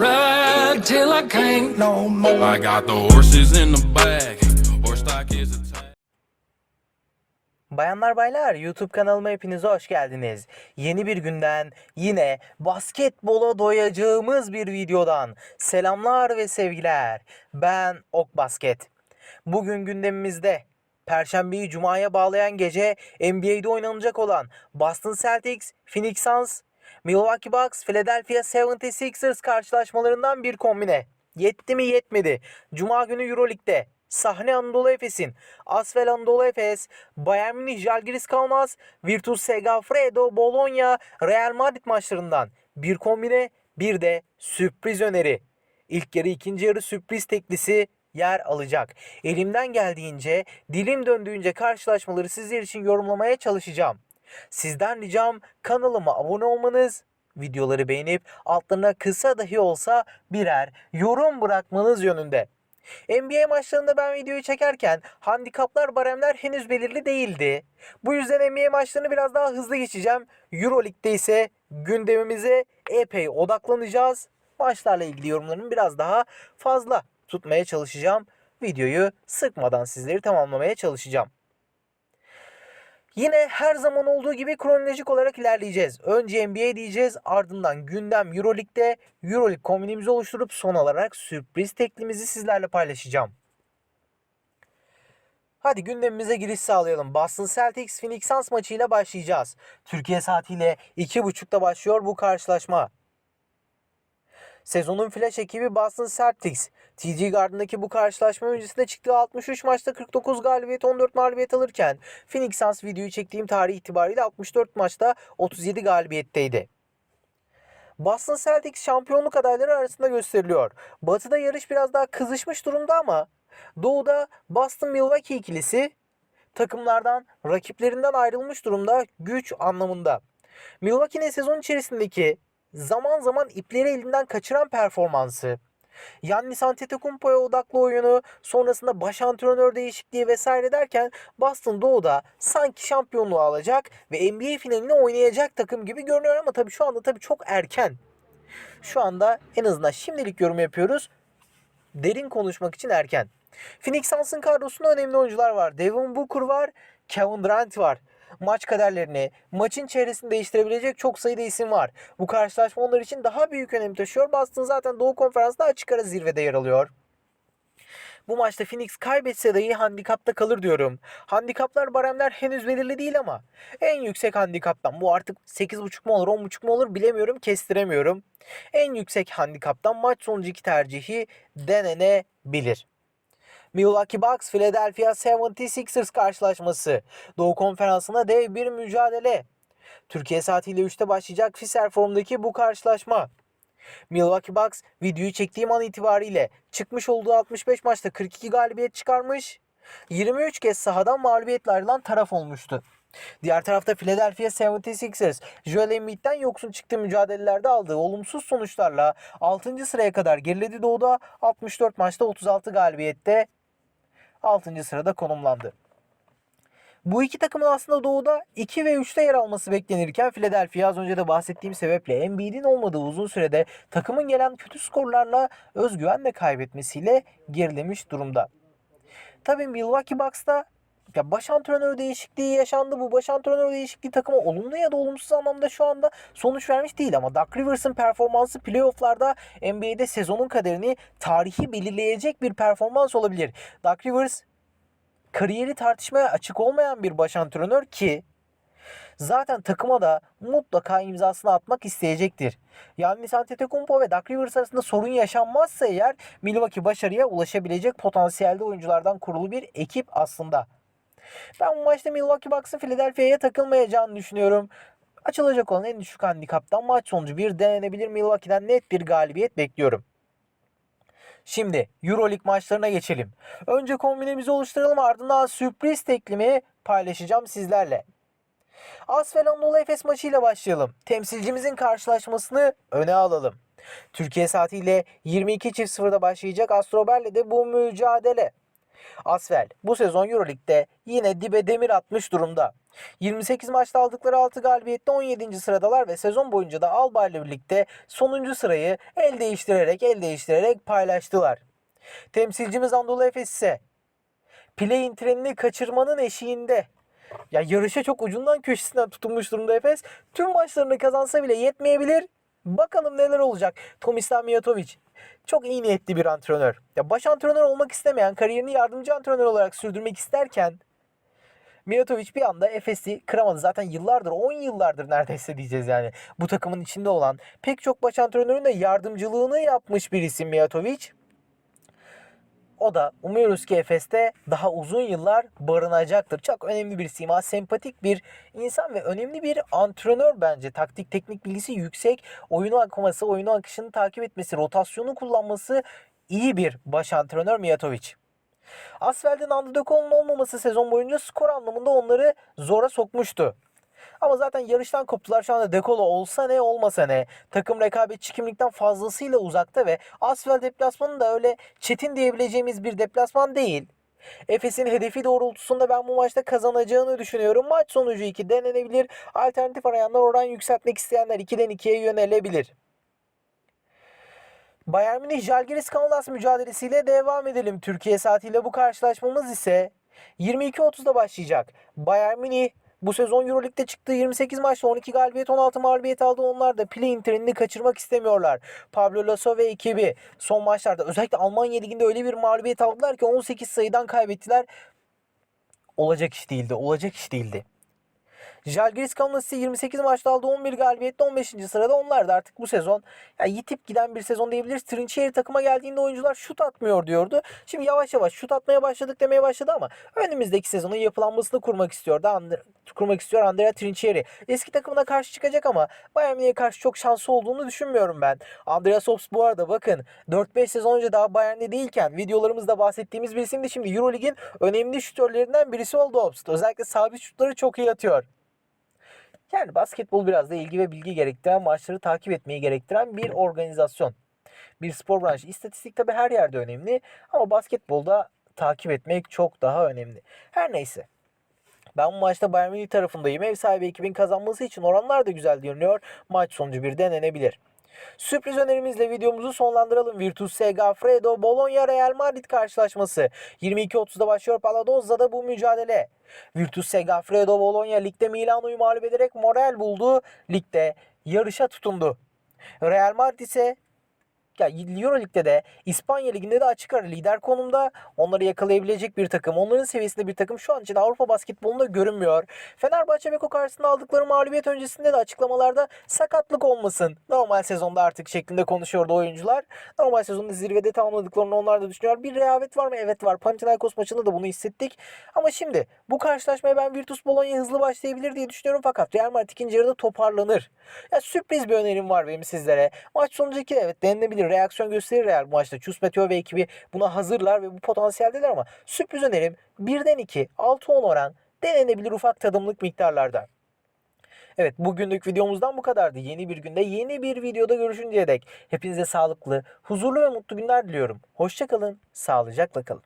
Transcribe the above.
Ride till I can't no more. I got the horses in the back. Horse stock is attached. Bayanlar baylar YouTube kanalıma hepiniz hoş geldiniz. Yeni bir günden yine basketbola doyacağımız bir videodan selamlar ve sevgiler. Ben Ok Basket. Bugün gündemimizde Perşembeyi Cuma'ya bağlayan gece NBA'de oynanacak olan Boston Celtics, Phoenix Suns, Milwaukee Bucks, Philadelphia 76ers karşılaşmalarından bir kombine. Yetti mi yetmedi. Cuma günü Euroleague'de sahne Anadolu Efes'in Asvel Anadolu Efes, Bayern Münih Žalgiris Kaunas, Virtus Segafredo, Bologna, Real Madrid maçlarından bir kombine bir de sürpriz öneri. İlk yarı ikinci yarı sürpriz teklisi yer alacak. Elimden geldiğince, dilim döndüğünce karşılaşmaları sizler için yorumlamaya çalışacağım. Sizden ricam kanalıma abone olmanız, videoları beğenip altlarına kısa dahi olsa birer yorum bırakmanız yönünde. NBA maçlarında ben videoyu çekerken handikaplar baremler henüz belirli değildi. Bu yüzden NBA maçlarını biraz daha hızlı geçeceğim. Euroleague'de ise gündemimize epey odaklanacağız. Maçlarla ilgili yorumlarımı biraz daha fazla tutmaya çalışacağım. Videoyu sıkmadan sizleri tamamlamaya çalışacağım. Yine her zaman olduğu gibi kronolojik olarak ilerleyeceğiz. Önce NBA diyeceğiz ardından gündem Euroleague'de Euroleague kombinimizi oluşturup son olarak sürpriz teklimizi sizlerle paylaşacağım. Hadi gündemimize giriş sağlayalım. Boston Celtics Phoenix Suns maçıyla başlayacağız. Türkiye saatiyle 2.30'da başlıyor bu karşılaşma. Sezonun flash ekibi Boston Celtics. TD Garden'daki bu karşılaşma öncesinde çıktığı 63 maçta 49 galibiyet 14 mağlubiyet alırken Phoenix Suns videoyu çektiğim tarih itibariyle 64 maçta 37 galibiyetteydi. Boston Celtics şampiyonluk adayları arasında gösteriliyor. Batı'da yarış biraz daha kızışmış durumda ama Doğu'da Boston Milwaukee ikilisi takımlardan rakiplerinden ayrılmış durumda güç anlamında. Milwaukee'nin sezon içerisindeki zaman zaman ipleri elinden kaçıran performansı, Yannis Antetokounmpo'ya odaklı oyunu, sonrasında baş antrenör değişikliği vesaire derken Boston Doğu'da sanki şampiyonluğu alacak ve NBA finalini oynayacak takım gibi görünüyor ama tabii şu anda tabii çok erken. Şu anda en azından şimdilik yorum yapıyoruz. Derin konuşmak için erken. Phoenix Suns'ın kadrosunda önemli oyuncular var. Devin Booker var, Kevin Durant var maç kaderlerini, maçın çehresini değiştirebilecek çok sayıda isim var. Bu karşılaşma onlar için daha büyük önem taşıyor. Boston zaten Doğu Konferans'ta açık ara zirvede yer alıyor. Bu maçta Phoenix kaybetse dahi handikapta kalır diyorum. Handikaplar baremler henüz belirli değil ama en yüksek handikaptan bu artık 8.5 mu olur 10.5 mu olur bilemiyorum kestiremiyorum. En yüksek handikaptan maç sonucu iki tercihi denenebilir. Milwaukee Bucks Philadelphia 76ers karşılaşması. Doğu Konferansı'na dev bir mücadele. Türkiye saatiyle 3'te başlayacak Fisher Forum'daki bu karşılaşma. Milwaukee Bucks videoyu çektiğim an itibariyle çıkmış olduğu 65 maçta 42 galibiyet çıkarmış. 23 kez sahadan mağlubiyetle ayrılan taraf olmuştu. Diğer tarafta Philadelphia 76ers, Joel Embiid'den yoksun çıktığı mücadelelerde aldığı olumsuz sonuçlarla 6. sıraya kadar geriledi doğuda 64 maçta 36 galibiyette 6. sırada konumlandı. Bu iki takımın aslında doğuda 2 ve 3'te yer alması beklenirken Philadelphia az önce de bahsettiğim sebeple Embiid'in olmadığı uzun sürede takımın gelen kötü skorlarla özgüvenle kaybetmesiyle gerilemiş durumda. Tabii Milwaukee Bucks'ta ya baş antrenör değişikliği yaşandı. Bu baş antrenör değişikliği takıma olumlu ya da olumsuz anlamda şu anda sonuç vermiş değil ama Doug Rivers'ın performansı playofflarda NBA'de sezonun kaderini tarihi belirleyecek bir performans olabilir. Doug Rivers kariyeri tartışmaya açık olmayan bir baş antrenör ki zaten takıma da mutlaka imzasını atmak isteyecektir. Yannis Antetokounmpo ve Doug Rivers arasında sorun yaşanmazsa eğer Milwaukee başarıya ulaşabilecek potansiyelde oyunculardan kurulu bir ekip aslında. Ben bu maçta Milwaukee Bucks'ın Philadelphia'ya takılmayacağını düşünüyorum. Açılacak olan en düşük handikaptan maç sonucu bir denenebilir Milwaukee'den net bir galibiyet bekliyorum. Şimdi Euroleague maçlarına geçelim. Önce kombinemizi oluşturalım ardından sürpriz teklimi paylaşacağım sizlerle. Asvel Anadolu Efes maçıyla başlayalım. Temsilcimizin karşılaşmasını öne alalım. Türkiye saatiyle 22.00'da başlayacak Astrober'le de bu mücadele. Asvel bu sezon Euroleague'de yine dibe demir atmış durumda. 28 maçta aldıkları 6 galibiyette 17. sıradalar ve sezon boyunca da Alba ile birlikte sonuncu sırayı el değiştirerek el değiştirerek paylaştılar. Temsilcimiz Anadolu Efes ise play-in trenini kaçırmanın eşiğinde. Ya yarışa çok ucundan köşesinden tutunmuş durumda Efes. Tüm maçlarını kazansa bile yetmeyebilir. Bakalım neler olacak. Tomislav Mijatovic çok iyi niyetli bir antrenör. Ya baş antrenör olmak istemeyen, kariyerini yardımcı antrenör olarak sürdürmek isterken Mijatovic bir anda Efes'i kıramadı. Zaten yıllardır, 10 yıllardır neredeyse diyeceğiz yani. Bu takımın içinde olan pek çok baş antrenörün de yardımcılığını yapmış bir isim Mijatovic. O da umuyoruz ki Efes'te daha uzun yıllar barınacaktır. Çok önemli bir sima, sempatik bir insan ve önemli bir antrenör bence. Taktik teknik bilgisi yüksek, oyunu akması, oyunu akışını takip etmesi, rotasyonu kullanması iyi bir baş antrenör Mijatovic. Asfel'den Andrdekol'un olmaması sezon boyunca skor anlamında onları zora sokmuştu. Ama zaten yarıştan koptular. Şu anda Dekolo olsa ne olmasa ne. Takım rekabetçi kimlikten fazlasıyla uzakta ve Asfel deplasmanı da öyle çetin diyebileceğimiz bir deplasman değil. Efes'in hedefi doğrultusunda ben bu maçta kazanacağını düşünüyorum. Maç sonucu 2 denenebilir. Alternatif arayanlar oran yükseltmek isteyenler 2'den 2'ye yönelebilir. Bayern Münih Jalgiris Kaunas mücadelesiyle devam edelim. Türkiye saatiyle bu karşılaşmamız ise 22.30'da başlayacak. Bayern Münih bu sezon Euroleague'de çıktığı 28 maçta 12 galibiyet 16 mağlubiyet aldı. Onlar da play-in trenini kaçırmak istemiyorlar. Pablo Lasso ve ekibi son maçlarda özellikle Almanya Ligi'nde öyle bir mağlubiyet aldılar ki 18 sayıdan kaybettiler. Olacak iş değildi. Olacak iş değildi. Jalgiris Kaunas ise 28 maçta aldı 11 galibiyette 15. sırada. Onlar da artık bu sezon ya yitip giden bir sezon diyebiliriz. Trinçeri takıma geldiğinde oyuncular şut atmıyor diyordu. Şimdi yavaş yavaş şut atmaya başladık demeye başladı ama önümüzdeki sezonun yapılanmasını kurmak istiyordu. And- kurmak istiyor Andrea Trinçeri. Eski takımına karşı çıkacak ama Bayern Münih'e karşı çok şansı olduğunu düşünmüyorum ben. Andreas Hops bu arada bakın 4-5 sezon önce daha Bayern'de değilken videolarımızda bahsettiğimiz bir isimdi. Şimdi Eurolig'in önemli şütörlerinden birisi oldu Hops. Özellikle sabit şutları çok iyi atıyor. Yani basketbol biraz da ilgi ve bilgi gerektiren, maçları takip etmeyi gerektiren bir organizasyon. Bir spor branşı. İstatistik tabii her yerde önemli ama basketbolda takip etmek çok daha önemli. Her neyse. Ben bu maçta Bayern Münih tarafındayım. Ev sahibi ekibin kazanması için oranlar da güzel görünüyor. Maç sonucu bir denenebilir. Sürpriz önerimizle videomuzu sonlandıralım. Virtus Segafredo Bologna Real Madrid karşılaşması. 22.30'da başlıyor Paladoza'da bu mücadele. Virtus Segafredo Bologna ligde Milano'yu mağlup ederek moral buldu. Ligde yarışa tutundu. Real Madrid ise ya Euroleague'de de İspanya Ligi'nde de açık ara lider konumda. Onları yakalayabilecek bir takım. Onların seviyesinde bir takım şu an için Avrupa basketbolunda görünmüyor. Fenerbahçe Beko karşısında aldıkları mağlubiyet öncesinde de açıklamalarda sakatlık olmasın. Normal sezonda artık şeklinde konuşuyordu oyuncular. Normal sezonda zirvede tamamladıklarını onlar da düşünüyor. Bir rehavet var mı? Evet var. Panathinaikos maçında da bunu hissettik. Ama şimdi bu karşılaşmaya ben Virtus Bologna hızlı başlayabilir diye düşünüyorum fakat Real Madrid ikinci yarıda toparlanır. Ya sürpriz bir önerim var benim sizlere. Maç sonucu 2 evet denilebilir. Reaksiyon gösterir Real bu maçta. Chus Meteo ve ekibi buna hazırlar ve bu potansiyeldeler ama sürpriz önerim 1'den 2 6-10 oran denenebilir ufak tadımlık miktarlarda. Evet bugünlük videomuzdan bu kadardı. Yeni bir günde yeni bir videoda görüşünceye dek hepinize sağlıklı, huzurlu ve mutlu günler diliyorum. Hoşçakalın, sağlıcakla kalın.